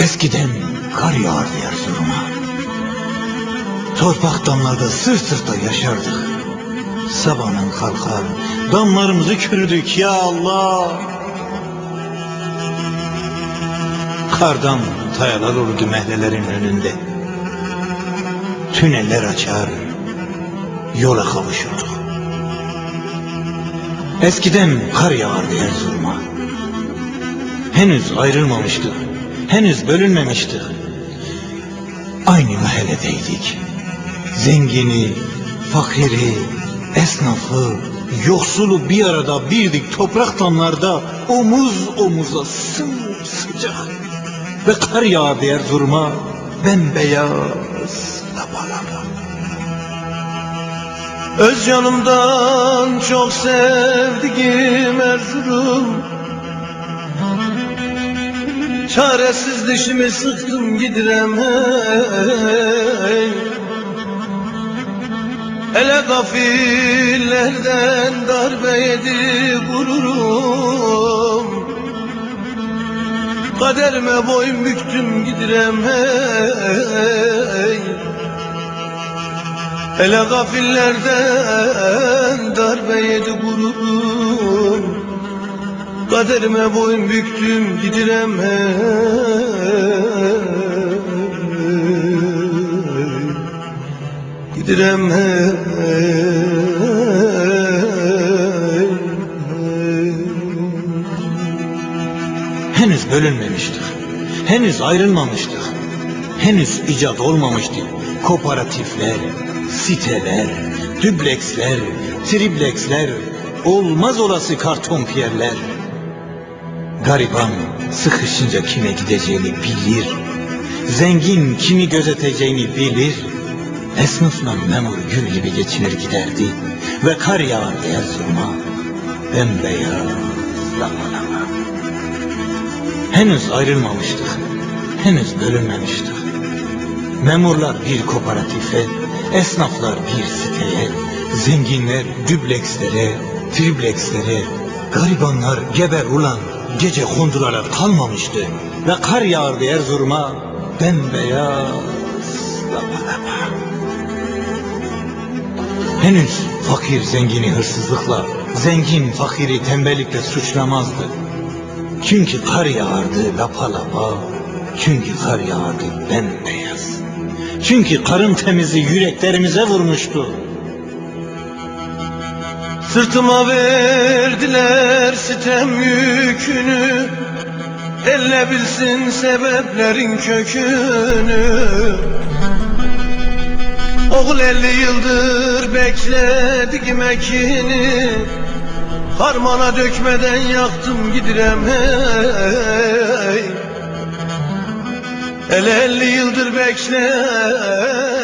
Eskiden kar yağardı Erzurum'a. Torpak damlarda sırt sırta yaşardık. Sabahın kalkar, damlarımızı kürüdük ya Allah. Kardan tayalar olurdu mehlelerin önünde. Tüneller açar, yola kavuşurduk. Eskiden kar yağardı Erzurum'a. Henüz ayrılmamıştık, henüz bölünmemiştik. Aynı mahalledeydik. Zengini, fakiri, esnafı, yoksulu bir arada birdik toprak damlarda omuz omuza sımsıcak. Ve kar yağardı Erzurum'a bembeyaz lapalapa. Öz canımdan çok sevdiğim Erzurum Çaresiz dişimi sıktım gidirem hey Ele gafillerden darbe yedi gururum. Kaderime boyun büktüm gidirem Hele gafillerden darbe yedi gururum Kaderime boyun büktüm gidirem hey Gidirem hey. Henüz bölünmemiştik. Henüz ayrılmamıştık. Henüz icat olmamıştı. Kooperatifler, siteler, dübleksler, tripleksler, olmaz olası karton piyerler. Gariban sıkışınca kime gideceğini bilir. Zengin kimi gözeteceğini bilir. Esnafla memur gül gibi geçinir giderdi. Ve kar yağardı Erzurum'a. Bembeyaz lama Henüz ayrılmamıştık. Henüz bölünmemiştik. Memurlar bir kooperatife, esnaflar bir siteye, zenginler düblekslere, triplekslere, garibanlar geber ulan gece kunduralar kalmamıştı. Ve kar yağardı Erzurum'a bembeyaz lapa lapa. Henüz fakir zengini hırsızlıkla, zengin fakiri tembellikle suçlamazdı. Çünkü kar yağardı lapa lapa, çünkü kar yağardı bembeyaz. Çünkü karın temizi yüreklerimize vurmuştu. Sırtıma verdiler sitem yükünü. Elle bilsin sebeplerin kökünü. Oğul elli yıldır bekledik mekini Harmana dökmeden yaktım gidirem hey. El elli yıldır bekledik